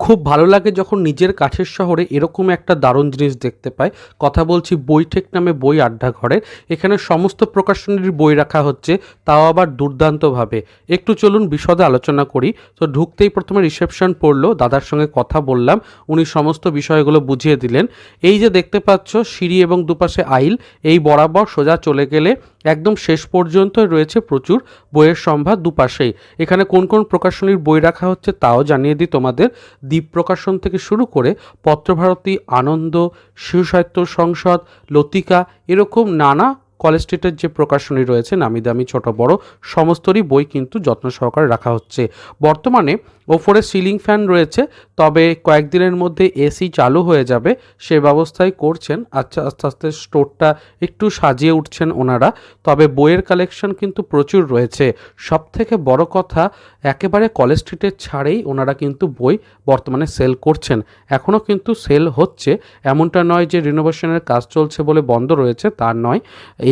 খুব ভালো লাগে যখন নিজের কাছের শহরে এরকম একটা দারুণ জিনিস দেখতে পাই। কথা বলছি বইঠেক নামে বই আড্ডা ঘরের এখানে সমস্ত প্রকাশনীর বই রাখা হচ্ছে, তাও আবার দুর্দান্তভাবে। একটু চলুন বিশদে আলোচনা করি। তো ঢুকতেই প্রথমে রিসেপশন পড়ল, দাদার সঙ্গে কথা বললাম, উনি সমস্ত বিষয়গুলো বুঝিয়ে দিলেন। এই যে দেখতে পাচ্ছ, সিঁড়ি এবং দুপাশে আইল, এই বরাবর সোজা চলে গেলে একদম শেষ পর্যন্ত রয়েছে প্রচুর বইয়ের সম্ভার দুপাশেই। এখানে কোন কোন প্রকাশনীর বই রাখা হচ্ছে তাও জানিয়ে দিই তোমাদের। দ্বীপ প্রকাশন থেকে শুরু করে পত্রভারতী, আনন্দ শিশু সাহিত্য সংসদ, লতিকা, এরকম নানা কলেজ স্ট্রিটের যে প্রকাশনী রয়েছে, নামি দামি, ছোট, বড়, সমস্তরই বই কিন্তু যত্ন সহকারে রাখা হচ্ছে। বর্তমানে ওপরে সিলিং ফ্যান রয়েছে, তবে কয়েকদিনের মধ্যে এসি চালু হয়ে যাবে, সে ব্যবস্থাই করছেন। আচ্ছা আস্তে আস্তে স্টোরটা একটু সাজিয়ে উঠছেন ওনারা, তবে বইয়ের কালেকশন কিন্তু প্রচুর রয়েছে। সব থেকে বড় কথা, একেবারে কলেজ স্ট্রিটের ছাড়েই ওনারা কিন্তু বই বর্তমানে সেল করছেন। এখনও কিন্তু সেল হচ্ছে, এমনটা নয় যে রিনোভেশনের কাজ চলছে বলে বন্ধ রয়েছে, তা নয়।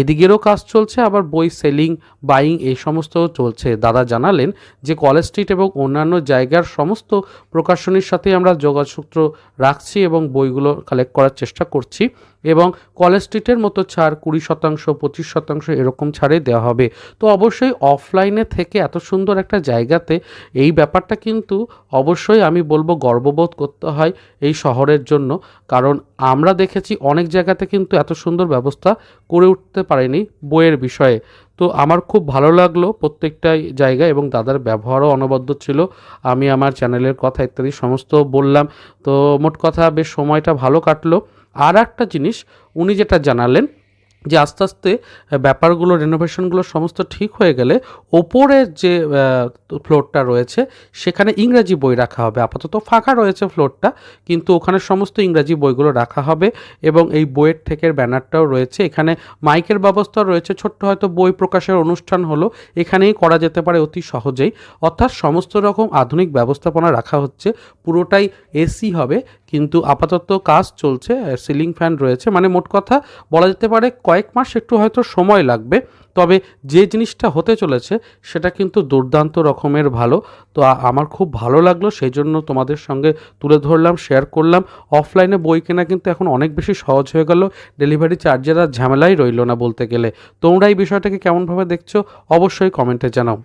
এদিকেরও কাজ চলছে, আবার বই সেলিং, বাইং এই সমস্তও চলছে। দাদা জানালেন যে কলেজ স্ট্রিট এবং অন্যান্য জায়গার সমস্ত প্রকাশনীর সাথে আমরা যোগাসূত্র রাখছি এবং বইগুলো কালেক্ট করার চেষ্টা করছি এবং কলেজ স্ট্রিটের মতো ছাড় কুড়ি শতাংশ, পঁচিশ শতাংশ এরকম ছাড়ে দেওয়া হবে। তো অবশ্যই অফলাইনে থেকে এত সুন্দর একটা জায়গাতে এই ব্যাপারটা কিন্তু অবশ্যই আমি বলব গর্ববোধ করতে হয় এই শহরের জন্য, কারণ আমরা দেখেছি অনেক জায়গাতে কিন্তু এত সুন্দর ব্যবস্থা করে উঠতে পারেনি বইয়ের বিষয়ে। তো আমার খুব ভালো লাগল প্রত্যেকটাই জায়গা এবং দাদার ব্যবহারও অনবদ্য ছিল। আমি আমার চ্যানেলের কথা ইত্যাদি সমস্ত বললাম। তো মোট কথা বেশ সময়টা ভালো কাটলো। আর একটা জিনিস, উনি যেটা জানালেন যে আস্তে আস্তে ব্যাপারগুলো রেনোভেশনগুলো সমস্ত ঠিক হয়ে গেলে ওপরের যে ফ্লোরটা রয়েছে, সেখানে ইংরাজি বই রাখা হবে। আপাতত ফাঁকা রয়েছে ফ্লোরটা কিন্তু ওখানে সমস্ত ইংরাজি বইগুলো রাখা হবে এবং এই বইয়ের থেকে ব্যানারটাও রয়েছে। এখানে মাইকের ব্যবস্থা রয়েছে। ছোট্ট হয়তো বই প্রকাশের অনুষ্ঠান হলো। এখানেই করা যেতে পারে অতি সহজেই। অর্থাৎ সমস্ত রকম আধুনিক ব্যবস্থাপনা রাখা হচ্ছে। পুরোটাই এসি হবে। কিন্তু আপাতত কাজ চলছে সিলিং ফ্যান রয়েছে। মানে মোট কথা বলা যেতে পারে কয়েক মাস একটু হয়তো সময় লাগবে, তবে যে জিনিসটা হতে চলেছে সেটা কিন্তু দুর্দান্ত রকমের ভালো। তো আমার খুব ভালো লাগল, সেই জন্য তোমাদের সঙ্গে তুলে ধরলাম শেয়ার করলাম। অফলাইনে বই কেনা কিন্তু এখন অনেক বেশি সহজ হয়ে গেল ডেলিভারি চার্জের আর ঝামেলাই রইল না বলতে গেলে। তোমরা এই বিষয়টাকে কেমনভাবে দেখছ অবশ্যই কমেন্টে জানাও।